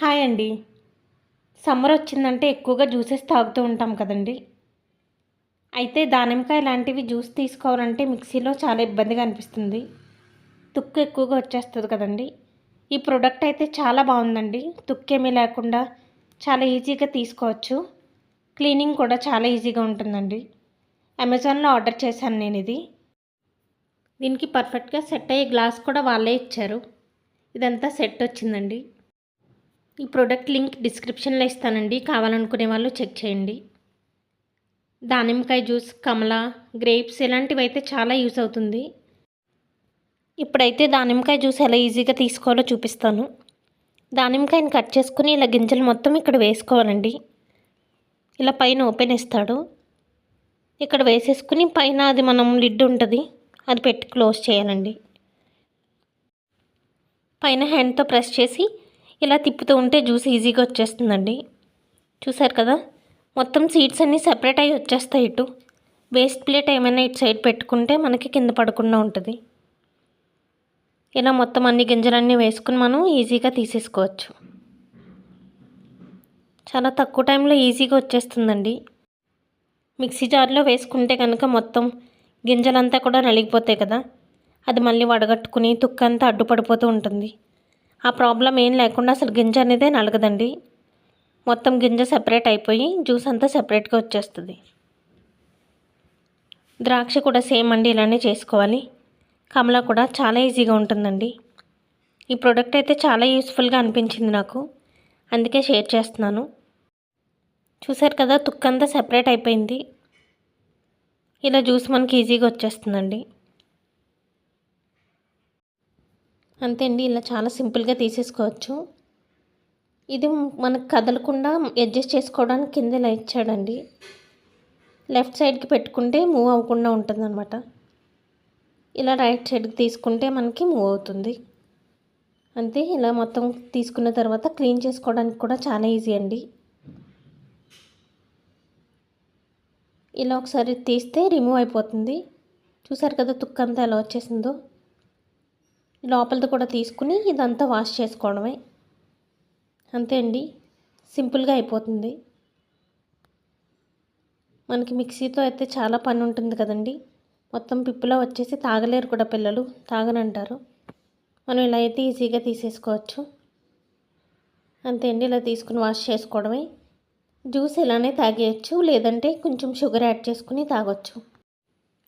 Hi అండి. Summer వచ్చిందంటే ఎక్కువగా జ్యూసెస్ తాగుతూ ఉంటాం కదండి. అయితే దానిమ్మకాయ లాంటివి జ్యూస్ తీసుకోవాలంటే మిక్సీలో చాలా ఇబ్బందిగా అనిపిస్తుంది. తుక్కు ఎక్కువగా వచ్చేస్తుంది కదండి. ఈ ప్రోడక్ట్ అయితే చాలా బాగుందండి. తుక్కేమీ లేకుండా చాలా ఈజీగా తీసుకోవచ్చు. క్లీనింగ్ కూడా చాలా ఈజీగా ఉంటుందండి. అమెజాన్లో ఆర్డర్ చేశాను నేను ఇది. దీనికి పర్ఫెక్ట్గా సెట్ అయ్యే గ్లాస్ కూడా వాళ్ళే ఇచ్చారు. ఇదంతా సెట్ వచ్చిందండి. ఈ ప్రోడక్ట్ లింక్ డిస్క్రిప్షన్లో ఇస్తానండి. కావాలనుకునే వాళ్ళు చెక్ చేయండి. దానిమ్మకాయ జ్యూస్ కమల గ్రేప్స్ ఇలాంటివి అయితే చాలా యూస్ అవుతుంది. ఇప్పుడైతే దానిమ్మకాయ జ్యూస్ ఎలా ఈజీగా తీసుకోవాలో చూపిస్తాను. దానిమ్మకాయని కట్ చేసుకుని ఇలా గింజలు మొత్తం ఇక్కడ వేసుకోవాలండి. ఇలా పైన ఓపెన్ ఇస్తాడు ఇక్కడ వేసేసుకుని పైన అది మనం లిడ్ ఉంటుంది అది పెట్టి క్లోజ్ చేయాలండి. పైన హ్యాండ్తో ప్రెస్ చేసి ఇలా తిప్పుతూ ఉంటే జ్యూస్ ఈజీగా వచ్చేస్తుందండి. చూసారు కదా? మొత్తం సీడ్స్ అన్నీ సెపరేట్ అయ్యి వచ్చేస్తాయి ఇటు. వేస్ట్ ప్లేట్ ఏమైనా ఇటు సైడ్ పెట్టుకుంటే మనకి కింద పడకుండా ఉంటుంది. ఇలా మొత్తం అన్ని గింజలన్నీ వేసుకుని మనం ఈజీగా తీసేసుకోవచ్చు. చాలా తక్కువ టైంలో ఈజీగా వచ్చేస్తుందండి. మిక్సీ జార్లో వేసుకుంటే కనుక మొత్తం గింజలంతా కూడా నలిగిపోతాయి కదా? అది మళ్ళీ వడగట్టుకుని తుక్కంతా అడ్డుపడిపోతూ ఉంటుంది. ఆ ప్రాబ్లం ఏం లేకుండా అసలు గింజ అనేదే నలగదండి. మొత్తం గింజ సెపరేట్ అయిపోయి జ్యూస్ అంతా సెపరేట్గా వచ్చేస్తుంది. ద్రాక్ష కూడా సేమ్ అండి ఇలానే చేసుకోవాలి. కమల కూడా చాలా ఈజీగా ఉంటుందండి. ఈ ప్రోడక్ట్ అయితే చాలా యూస్ఫుల్గా అనిపించింది నాకు. అందుకే షేర్ చేస్తున్నాను. చూసారు కదా తుక్కంతా సెపరేట్ అయిపోయింది. ఇలా జ్యూస్ మనకి ఈజీగా వచ్చేస్తుందండి. అంతే అండి ఇలా చాలా సింపుల్గా తీసేసుకోవచ్చు. ఇది మనకు కదలకుండా అడ్జస్ట్ చేసుకోవడానికి కింద ఇలా ఇచ్చాడండి లెఫ్ట్ సైడ్కి పెట్టుకుంటే మూవ్ అవ్వకుండా ఉంటుందన్నమాట. ఇలా రైట్ సైడ్కి తీసుకుంటే మనకి మూవ్ అవుతుంది. అంతే ఇలా మొత్తం తీసుకున్న తర్వాత క్లీన్ చేసుకోవడానికి కూడా చాలా ఈజీ అండి. ఇలా ఒకసారి తీస్తే రిమూవ్ అయిపోతుంది. చూసారు కదా తుక్కంతా ఎలా వచ్చేసిందో? లోపలిది కూడా తీసుకుని ఇదంతా వాష్ చేసుకోవడమే. అంతే అండి. సింపుల్గా అయిపోతుంది. మనకి మిక్సీతో అయితే చాలా పని ఉంటుంది కదండి. మొత్తం పిప్పులో వచ్చేసి తాగలేరు కూడా పిల్లలు. తాగనంటారు. మనం ఇలా అయితే ఈజీగా తీసేసుకోవచ్చు. అంతే అండి. ఇలా తీసుకుని వాష్ చేసుకోవడమే. జ్యూస్ ఇలానే తాగేయచ్చు. లేదంటే కొంచెం షుగర్ యాడ్ చేసుకుని తాగొచ్చు.